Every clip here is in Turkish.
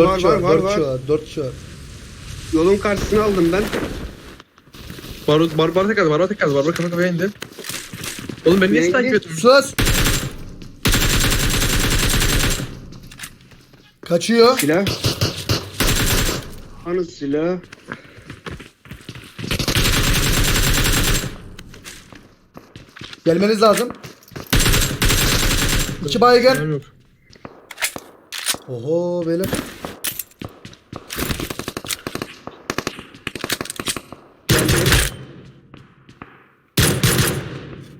4 var kişi var var. var 4 kişi var. var. 4 kişi var. Yolun karşısına aldım ben. Barbar bar, bar tek kaldı. Barbar tek kaldı. Barbar kafa kafaya indi. Oğlum beni niye takip ediyorsun? Sus. Kaçıyor. Silah. Anı silah. Gelmeniz lazım. İki baygın. Oho beyler.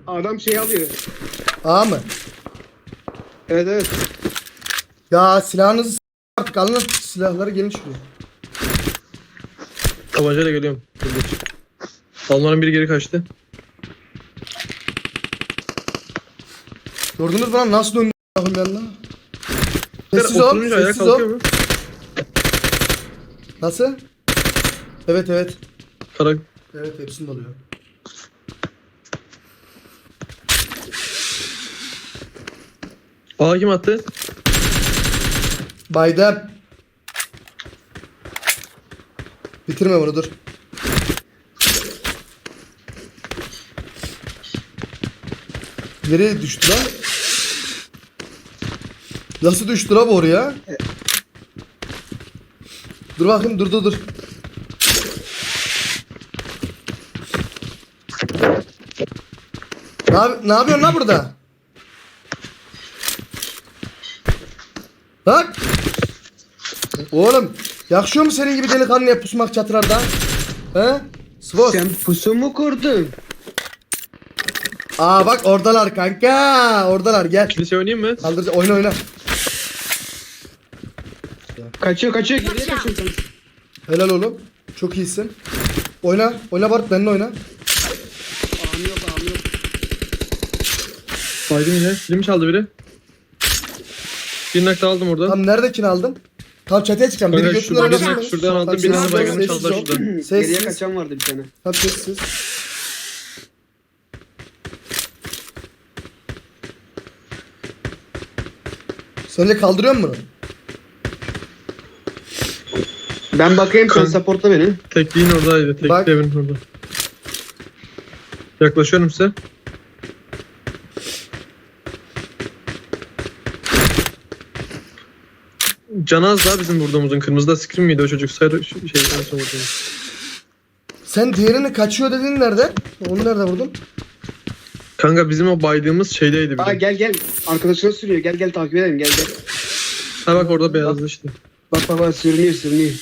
Adam şey alıyor. A mı? Evet evet. Ya silahınızı s- artık alın silahları gelin şuraya. Tabancayla geliyorum. Dur, dur. Onların biri geri kaçtı. Gördünüz mü lan nasıl döndü bakın ben lan. Sessiz ol, Oturunca ayağa sessiz kalkıyor ol. mu? Nasıl? Evet evet. Kara... Evet hepsinde oluyor. Aa kim attı? Baydım. Bitirme bunu dur. Nereye düştü lan? Nasıl düştü lan bu oraya? Dur bakayım dur dur dur. Ne, yap- ne yapıyorsun lan burada? Bak. Oğlum yakışıyor mu senin gibi delikanlıya pusmak çatılarda? He? Svos. Sen pusu mu kurdun? Aa bak oradalar kanka. Oradalar gel. Kilise oynayayım mı? Kaldıracağım. Oyna oyna. Kaçıyor kaçıyor geriye kaçıyor. Helal oğlum. Çok iyisin. Oyna. Oyna Bart benimle oyna. Ağam yok ağam yok. Baydım yine. Film çaldı biri. Bir nakta aldım oradan. Tam neredekini aldım? Tam çatıya çıkacağım. Biri Kanka götünden şu, oynasın. birini, şuradan aldım. Sessiz ol, baygını sessiz çaldılar şuradan. Geriye Sessiz. kaçan vardı bir tane. Tam sessiz. Sence kaldırıyor musun bunu? Ben bakayım sen Kan- supportla beni. Tekliğin oradaydı. Bak. evin orada. Yaklaşıyorum size. Canaz da bizim vurduğumuzun kırmızıda screen miydi o çocuk? Sarı şey en son vurduğumuz. Sen diğerini kaçıyor dediğin nerede? Onu nerede vurdun? Kanka bizim o baydığımız şeydeydi bir Aa de. gel gel. Arkadaşına sürüyor. Gel gel takip edelim gel gel. Ha bak orada beyazlı işte. Bak bak bak sürünüyor sürünüyor.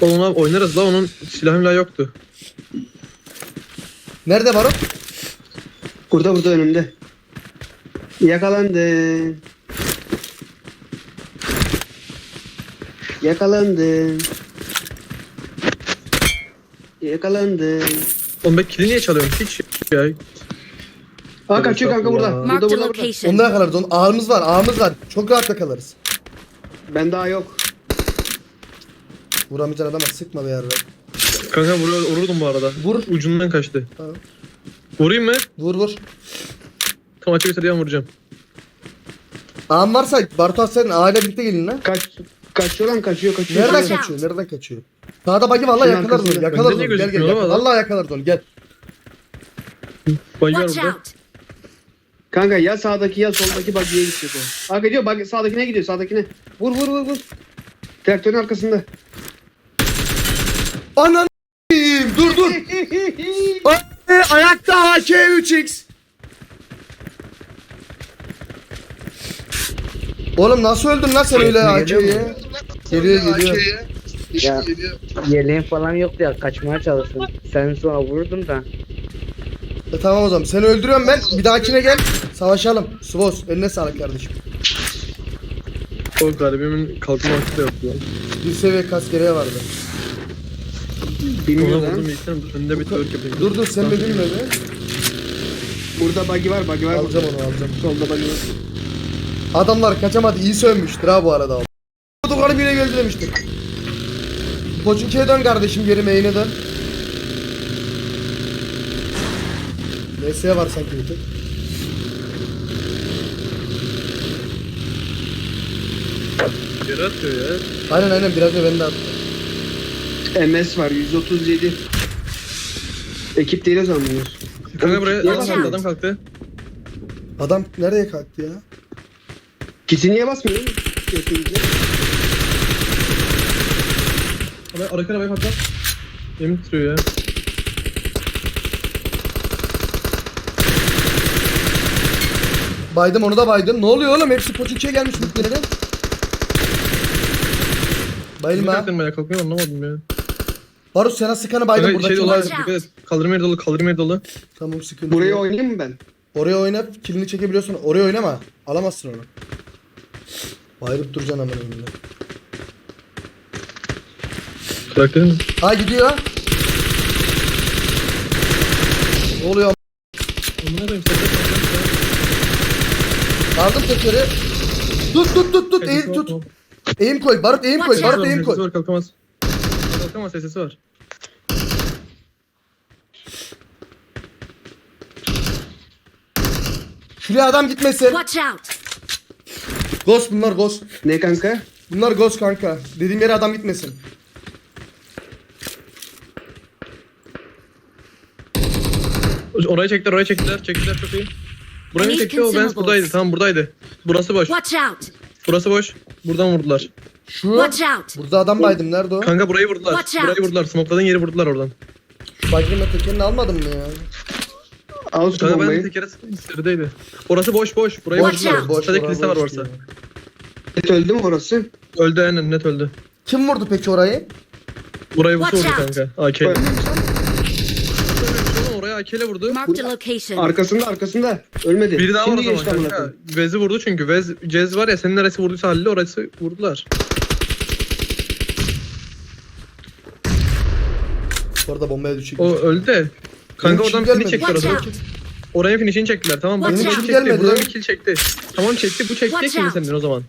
Oğlum abi oynarız la onun silahı yoktu. Nerede var o? Burada burada önümde. Yakalandı. Yakalandı. Yakalandı. Oğlum ben kili niye çalıyorum hiç ya. Aa kaçıyor kanka burada. Estağfurullah. Burada a burada burada. location. Onu da yakalarız. Onu, ağımız var. Ağımız var. Çok rahat yakalarız. Ben daha yok. Vuramayacaksın adama sıkma be yarra. Kanka vurur, vururdum bu arada. Vur. Ucundan kaçtı. Tamam. Vurayım mı? Vur vur. Tam açık bitireceğim vuracağım. Ağam varsa Bartu sen aile birlikte gelin lan. Kaç kaçıyor lan kaçıyor kaçıyor. Nereden Watch kaçıyor? Nereden kaçıyor? Sağda bagi vallahi Şunun yakalarız onu. arkasında. Yakalarız Bende onu. niye Gel gel. gözükmüyor gel. lan? Vallahi yakalarız onu. Gel. Bayı var Watch burada. out. Kanka ya sağdaki ya soldaki bagiye gidecek o. Aa gidiyor bak sağdakine gidiyor sağdakine. Vur vur vur vur. Traktörün arkasında. Anan dur dur. Ay, Ayakta AK3X. Oğlum nasıl öldün lan sen öyle AK'ye? Geliyor geliyor. Ya yeleğin falan yoktu ya kaçmaya çalıştım. Sen sonra vurdum da. E, tamam o zaman seni öldürüyorum ben. Bir dahakine gel. Savaşalım. Svos eline sağlık kardeşim. O garibimin kalkma vakti de yoktu lan. Bir seviye kaskeriye vardı. Ona Bilmiyorum vurdum önünde bir twerk yapayım. Dur dur sen de bilme be. Burada bagi var bagi var. Alacağım onu alacağım. Solda bagi var. Adamlar kaçamadı. iyi sövmüştür ha bu arada. Dukanı bile geldi demiştir. Koçunki'ye dön kardeşim geri main'e dön. NS var sanki bir tek. Yere atıyor ya. Aynen aynen biraz da bende attı. MS var 137. Ekip değil o zaman bunlar. Kanka buraya adam kalktı adam kalktı. Adam nereye kalktı ya? Kiti niye basmıyor? Kesinlikle. Abi arka arabayı patlat. Yemin titriyor ya. Baydım onu da baydım. Ne oluyor oğlum? Hepsi poçinkiye gelmiş mutluları. Niye Bayılma. kalktın bayağı kalkmıyor anlamadım ya. Barut sana sıkanı baydım. Burada şey dolu. Kaldırım yeri dolu kaldırım yeri dolu. Tamam sıkıntı Burayı yok. oynayayım mı ben? Oraya oyna. Kilini çekebiliyorsun. Oraya oynama. Alamazsın onu. Bayılıp duracaksın önünde. Bıraktın mı? Ha gidiyor. Ne oluyor? Amına koyayım de Aldım tekeri. Tut tut tut tut. Eğim tut. Eğim koy. Barut eğim koy. Barut eğim Sesi koy. var kalkamaz. Kalkamaz sesi var. Şuraya adam gitmesin. Watch out! Ghost bunlar ghost. Ne kanka? Bunlar ghost kanka. Dediğim yere adam gitmesin. Oraya çektiler oraya çektiler çektiler çok iyi. Burayı mı çekti o ben consumables. buradaydı tamam buradaydı. Burası boş. Watch out! Burası boş. Buradan vurdular. Şu. Watch out! Burada adam baydım. Nerede o? Kanka burayı vurdular. Watch out. Burayı vurdular. Smokladığın yeri vurdular oradan. Baygınla tekerini almadın mı ya? Al şu Kanka ben de bombayı. tek kere sıradaydı. Orası boş boş. Burayı Watch vurdular. out. Boş, Sadece orası kilise var boş varsa. diyor. Et öldü mü orası? Öldü aynen net öldü. Kim vurdu peki orayı? Burayı vurdu Watch vurdu out. kanka. AK. oraya AK ile vurdu. Marked a location. Arkasında arkasında. Ölmedi. Biri daha var o Şimdi zaman amına kanka. koyayım. Vez'i vurdu çünkü. Vez, Cez var ya senin neresi vurduysa Halil'i orası vurdular. Bu arada bombaya düşecek. O öldü de. Kanka Benim oradan gelmedi. çektiler Watch zaman. out! Oraya finish'ini çektiler tamam Benim kill çekti. Gelmedi. Buradan bir kill çekti. Tamam çekti bu çekti Watch out. senin o zaman.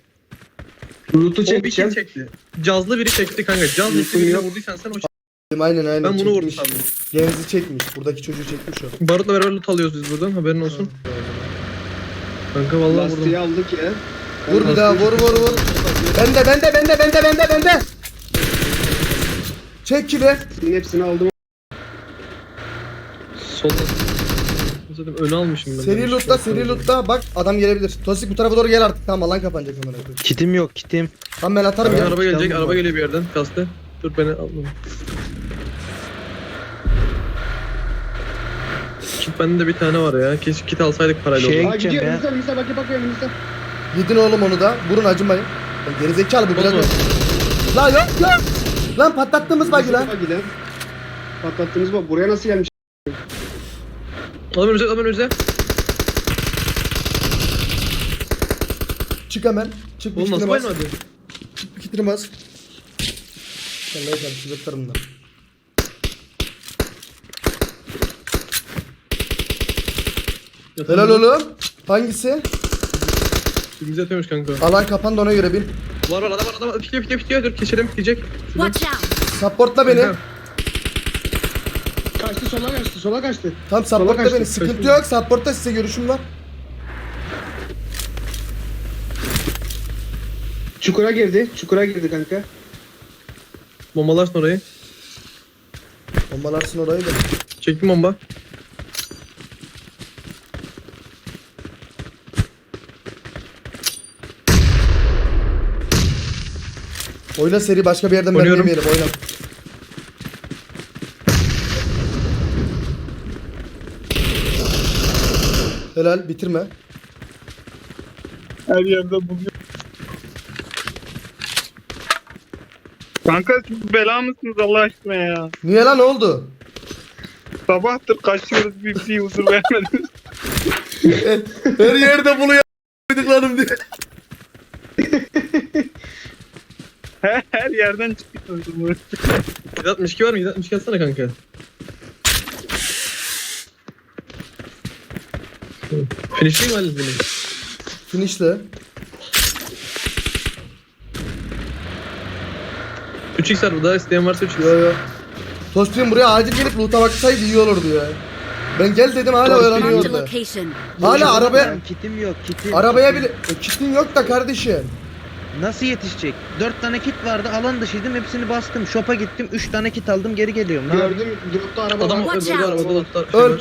Loot'u O bir kill çekeceğim. çekti. Cazlı biri çekti kanka. Caz Lütfen işte birini yok. vurduysan sen o çekti. Aynen aynen. Ben bunu vurdum çekmiş. sandım. Genzi çekmiş. Buradaki çocuğu çekmiş o. Barut'la beraber loot alıyoruz biz buradan haberin olsun. Kanka vallahi vurdum. Lastiği aldık ya. Vur bir daha vur vur vur. Bende bende bende bende bende bende. Çek kili. Senin hepsini aldım. Zaten öne almışım ben. Seri lootla seri lootla. Bak adam gelebilir. Tosik bu tarafa doğru gel artık. Tamam alan kapanacak hemen. Kitim yok kitim. Tamam ben atarım ya. araba gelecek, araba bak. geliyor bir yerden. Kastı. Dur beni alma. Kit bende de bir tane var ya. Keşke kit alsaydık parayla Şey- şey... Aa gideceğim gidiyor ya. önümüzde önümüzde bak bak önümüzde. Yedin oğlum onu da. Vurun acımayın. Lan Gerizekalı bu biraz. Lan yok yok. Lan patlattığımız bagi lan. Bagi lan. Patlattığımız bak buraya nasıl gelmiş? Adam önümüze, adam önümüze. Çık hemen. Çık bir Oğlum nasıl kitini bas. bayılmadı? Çık bir kitini bas. Sen ne yapıyorsun? Zıplarım da. Helal oğlum. Hangisi? Bizi atıyormuş kanka. Alan kapandı ona göre bin. Var var adam var adam. Pikliyor pikliyor pikliyor. Dur geçelim pikleyecek. Şuradan. Watch out! Supportla beni. Kanka, Kaçtı sola kaçtı sola kaçtı. Tam supportla kaçtı, beni. Sıkıntı kaçtı. yok. Supportla size görüşüm var. Çukura girdi. Çukura girdi kanka. Bombalarsın orayı. Bombalarsın orayı da. Çektim bomba. Oyna seri başka bir yerden Oynuyorum. vermeyelim. Oyna. Helal bitirme. Her yerde buluyor. Kanka siz bela mısınız Allah aşkına ya? Niye lan ne oldu? Sabahtır kaçıyoruz bir, bir huzur vermediniz. Her yerde buluyor dıkladım diye. Her, her yerden çıkıyorsunuz. 762 var mı? 762 atsana kanka. Finish'liyim mi Halil benim? Finish'le. 3x var burada. İsteyen varsa 3x. Yo yo. Tospin buraya acil gelip loot'a baksaydı iyi olurdu ya. Ben gel dedim hala orada. location. Hala arabaya Kitim yok kitim. arabaya bile e, kitin yok da kardeşim. Nasıl yetişecek? 4 tane kit vardı alan dışıydım hepsini bastım. Shop'a gittim 3 tane kit aldım geri geliyorum. Ne? Gördüm dropta araba Adam var. öldü arabada lootlar. Öl. Öl.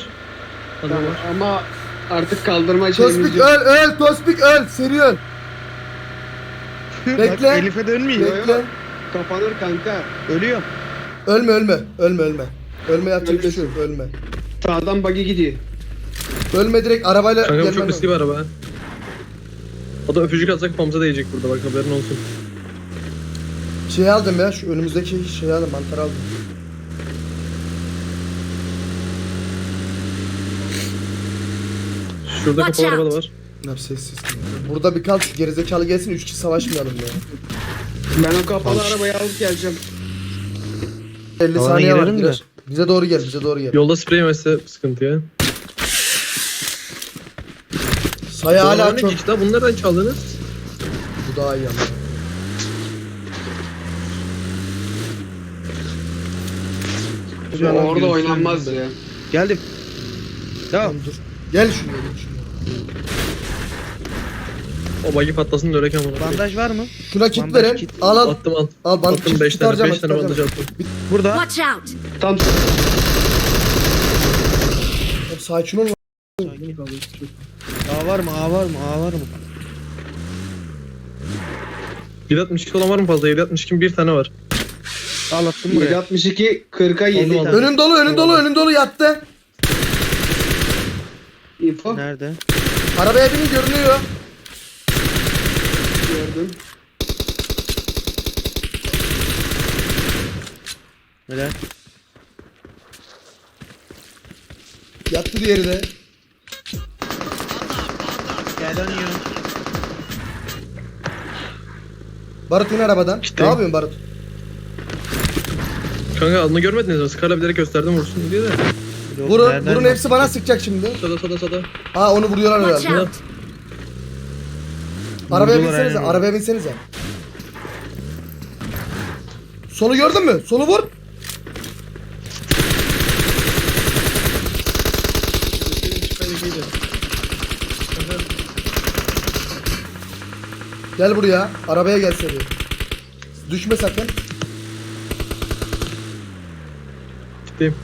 Adam var. ama artık kaldırma şeyimiz Tospik yok. öl öl Tospik öl seri öl. Bak, Bekle. Elif'e dönmüyor. Bekle. Kapanır kanka. Ölüyorum. Ölme ölme ölme ölme. Ölme yapacak bir şey yok ölme. Sağdan buggy gidiyor. Ölme direkt arabayla Kanka bu çok riskli bir araba. ha. Adam öpücük atacak kafamıza değecek burada bak haberin olsun. Şey aldım ya şu önümüzdeki şey aldım mantar aldım. Şurada Watch kapalı araba out. da var. Ne yap sessiz. Burada bir kal şu gerizekalı gelsin 3 kişi savaşmayalım ya. Ben o kapalı arabayı alıp geleceğim. 50 Alana saniye var girelim de. girer. Bize doğru gel bize doğru gel. Yolda sprey yemezse sıkıntı ya. Sayı Hala çok. işte bunu nereden çaldınız? Bu daha iyi ama. Orada oynanmaz ya. Geldim. Tamam. Tamam dur. Gel şuraya gel şuraya. O bagi patlasın da öyleken bunu. Bandaj var mı? Şuna kit Bandaj verin. kit. Al al. Attım al. Al bana Attım kit, 5 kit tane harcama, 5 tane bandaj harcama. attım. Burada. Watch out! Tam Oğlum Sakin ol. lan. A var mı? A var mı? A var mı? 762 olan var mı fazla? 762 bir tane var. Al attım buraya. 762 40'a 7. Aldım, aldım. Önün dolu önün dolu önün dolu yattı. Info Nerede? Arabaya binin görünüyor. gördüm. Neler? Yattı diğeri de. Gel dönüyor. Barut in arabadan. İşte. Ne yapıyorsun Barut? Kanka adını görmediniz mi? Skala bilerek gösterdim vursun diye de. Yok, Vurun, nereden vurun hepsi bana sıkacak şimdi. Sada sada sada. Aa onu vuruyorlar Watch herhalde. out! Arabaya Vurdular binsenize, aynen. arabaya binsenize. Solu gördün mü? Solu vur. Gel buraya. Arabaya gel seni. Düşme sakın. Gittim.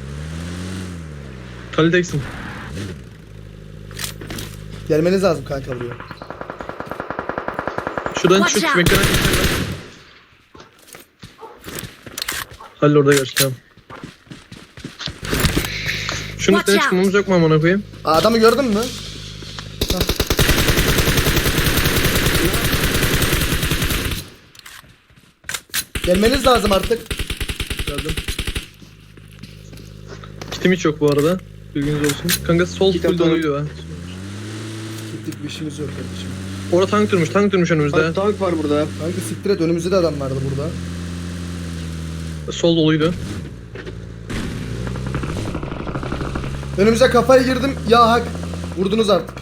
Kaliteksin. Gelmeniz lazım kanka buraya. Şuradan Watch çık. out. Mekan'a çık. Halil orada gerçi tamam. Şunun Watch üstüne out. çıkmamız yok mu amına koyayım? Aa, Adamı gördün mü? Hah. Gelmeniz lazım artık. Geldim. Kitim hiç yok bu arada. Bilginiz olsun. Kanka sol Kitap full doluydu ha. Gittik bir işimiz yok kardeşim. Orada tank durmuş, tank durmuş önümüzde. Bak, tank var burada. Kanka siktir et önümüzde de adam vardı burada. Sol doluydu. Önümüze kafayı girdim. Ya hak. Vurdunuz artık.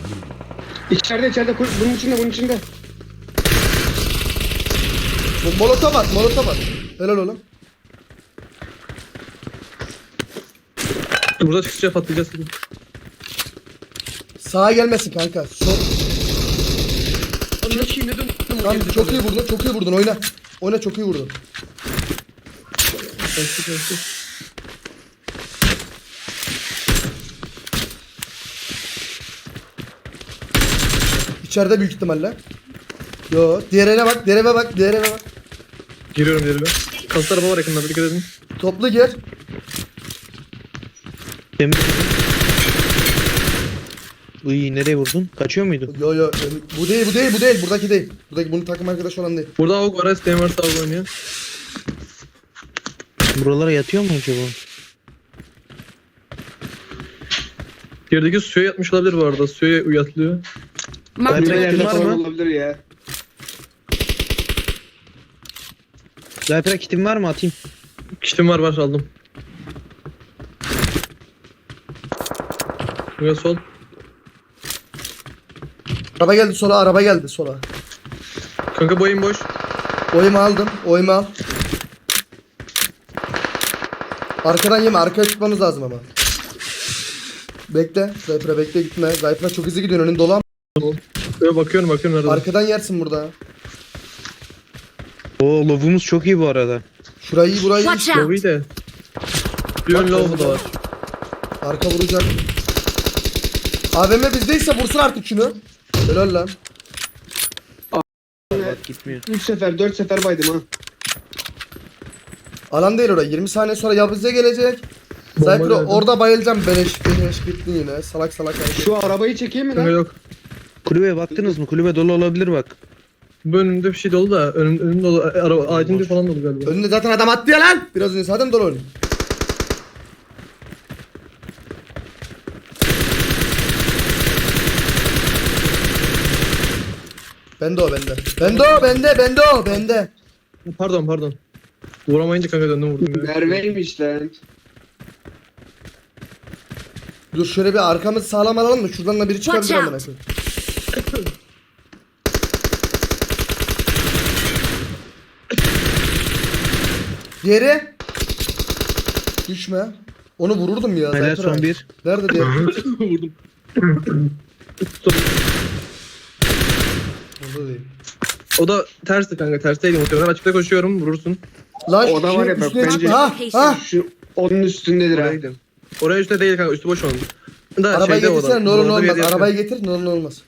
İçeride içeride bunun içinde bunun içinde. Bu Molotov at, molotov at. Helal oğlum. Burada çıkışça patlayacağız. Sağa gelmesin kanka. Sol. Anne şimdi dön. Tamam çok iyi vurdun, çok iyi vurdun. Oyna. Oyna çok iyi vurdun. Kaçtı kaçtı. İçeride büyük ihtimalle. Yo, diğerine bak, diğerine bak, diğerine bak. Giriyorum yerime. Kaslı araba var yakında dikkat edin. Toplu gir. Temiz. Uy nereye vurdun? Kaçıyor muydu? Yo yo, bu değil, bu değil, bu değil. Buradaki değil. Buradaki bunun takım arkadaşı olan değil. Burada avuk var. Varsa avuk oynuyor. Buralara yatıyor mu acaba? Yerdeki suya yatmış olabilir bu arada. Suya uyatlıyor. A Kulübelerde Kulübelerde var mı? olabilir ya. Zypra kitim var mı atayım? Kitim var var aldım. Buraya sol. Araba geldi sola, araba geldi sola. Kanka boyun boş. Oyumu aldım, oyumu al. Arkadan yeme, arkaya çıkmamız lazım ama. Bekle, Zaypra bekle gitme. Zaypra çok hızlı gidiyor, önün dolu ama. Böyle bakıyorum bakıyorum nerede. Arkadan yersin burada. Oo lovumuz çok iyi bu arada. Şurayı iyi burayı iyi. Watch out! Lobi de. Bir ön low da var. Arka vuracak. AVM bizdeyse vursun artık şunu. Helal lan. Bak gitmiyor. 3 sefer 4 sefer baydım ha. Alan değil orada. 20 saniye sonra ya bize gelecek. Bomba Cypher geldi. orada bayılacağım. Beleş beleş gittin yine. Salak salak hareket. Şu arabayı çekeyim mi Kanka lan? yok. Kulübeye baktınız mı? Kulübe dolu olabilir bak. Bu önümde bir şey dolu da önüm, önüm dolu. Araba, ağacın bir falan dolu galiba. Önünde zaten adam attı ya lan. Biraz önce zaten dolu önü. Bende o bende. Bende o bende bende o bende. Pardon pardon. Vuramayınca kanka döndüm vurdum ya. Merve'ymiş lan. Dur şöyle bir arkamızı sağlam alalım mı? Şuradan da biri çıkabilir Watch amına out. koyayım. Diğeri. Düşme. Onu vururdum ya. Helal zaten son bir. Nerede diğer? vurdum. Orada değil. O da tersti kanka tersteydi muhtemelen açıkta koşuyorum vurursun. Lan O da var ya bak, üstüne bence- çıktı. Ha ha. Şu onun üstündedir ha. Oraya gidelim. Oraya üstte değil kanka üstü boş onun. Da Arabayı şeyde o da, getirsene ne olur ne orada bir olmaz. Arabayı getir ne olur ne olmaz.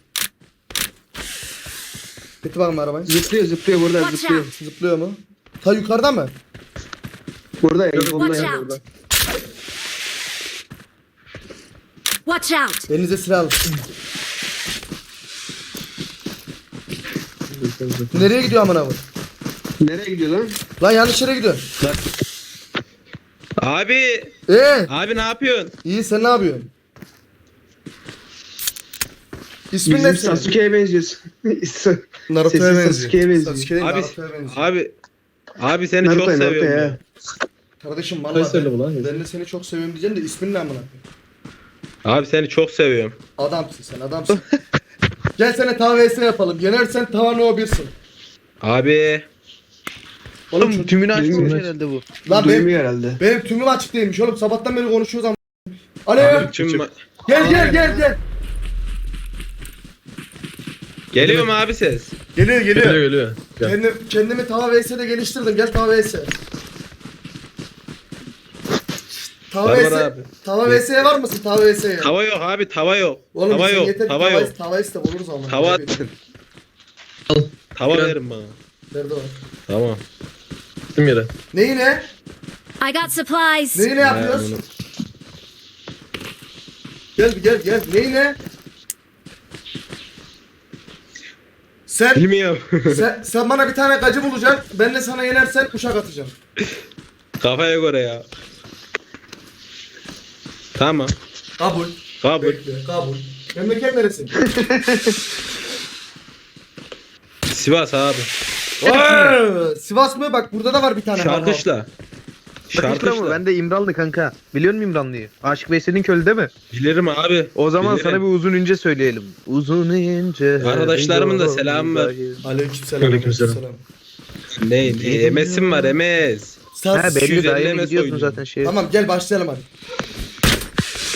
Getir bakalım arabayı. Zıplıyor zıplıyor burada Watch zıplıyor. out! Zıplıyor mu? Ta yukarıda mı? Burada ya. Burada Watch ya. out! Watch out! Elinize silah alın. Nereye gidiyor amına bu? Nereye gidiyor lan? Lan yanlış yere gidiyor. Abi, Ee, abi ne yapıyorsun? iyi sen ne yapıyorsun? İsmin Bizim ne senin? Sasuke'ye benziyorsun. Naruto'ya Sesi benziyor. Sasuke'ye benziyor. Sasuke değil, Abi- Naruto'ya benziyor. Abi, abi seni Naruto, çok Naruto seviyorum ya. ya. Kardeşim valla Kayseri'li ben, bu lan. ben de seni çok seviyorum diyeceğim de ismin ne amına koyayım? Abi seni çok seviyorum. Adamsın sen adamsın. Gel sana tava vs yapalım. Yenersen tava no birsin. Abi, Oğlum tümünü açmamış Bilmiyorum. herhalde bu. Lan benim, Duymuyor herhalde. benim tümüm açık değilmiş oğlum. Sabahtan beri konuşuyoruz ama. Alo. abi tüm ma- Gel gel gel gel. Geliyor mu abi ses? Geliyor Geliyor geliyor. geliyor. Gel. Kendim, kendimi tava vs'de geliştirdim. Gel tava vs. Tava vs. abi. Tava vs'ye var mısın? Tava vs'ye. Tava yok abi, tava yok. Oğlum tava yok, yeter tava tava, yok. tava iste buluruz ama. Tava Nerede attın. Tava Gel. verin bana. o? Tamam. Gittim yere. Neyi ne? I got supplies! Neyi ne yapıyoruz? bunu- Gel gel gel. Neyi ne? Sen, Bilmiyorum. sen, sen bana bir tane gacı bulacaksın. Ben de sana yenersen uşak atacağım. Kafaya göre ya. Tamam. Kabul. Kabul. Bekle. Kabul. Memleket neresi? Sivas abi. Vay! Sivas mı? Bak burada da var bir tane. Şarkışla. Şarkışla mı? Ben de İmranlı kanka. Biliyor musun İmranlı'yı? Aşık Veysel'in kölü değil mi? Bilirim abi. O zaman Bilirim. sana bir uzun ince söyleyelim. Uzun ince. Arkadaşlarımın da selamı var. Aleykümselam. Aleykümselam. Ne? ne MS'im var MS. Sen Ha belli 250 daha yeni gidiyorsun zaten şey. Tamam gel başlayalım hadi.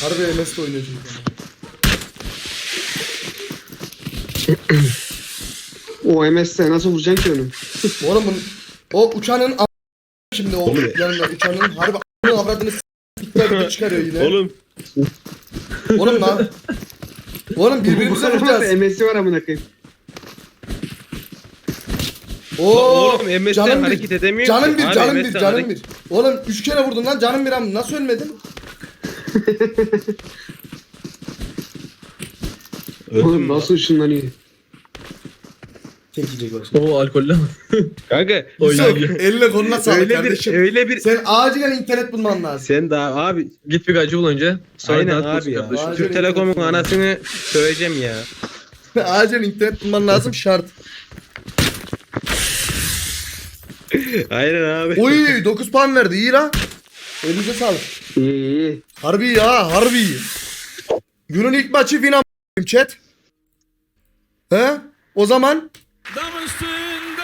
Harbi MS'de oynuyor çünkü. O MS'e nasıl vuracaksın ki onu? Oğlum bunun, o uçanın a- şimdi o yanında uçanın harbi a**ını avradını s**tler çıkarıyor yine. Oğlum Oğlum lan. Oğlum birbirimize vuracağız. MS'i var amına koyayım. Oo, oğlum MS'den canım bir, hareket edemiyor Canım bir, canım bir, canım bir. Oğlum üç kere vurdun lan canım bir am. Nasıl ölmedin? Oğlum nasıl ışınlanıyor? Tek yiyecek bak. O alkollü ama. Kanka Yusuf Oynuyor. eline koluna sağlık öyle bir kardeşim. öyle bir Sen acilen internet bulman lazım. sen daha abi Git bir gacı bul önce. Sonra aynen abi ya. kardeşim. Türk Telekom'un anasını söveceğim ya. acilen internet bulman lazım şart. Aynen abi. Oy 9 puan verdi iyi la. Elinize sağlık. İyi iyi. Harbi ya harbi. Günün ilk maçı win am- chat. He? O zaman Dam üstünde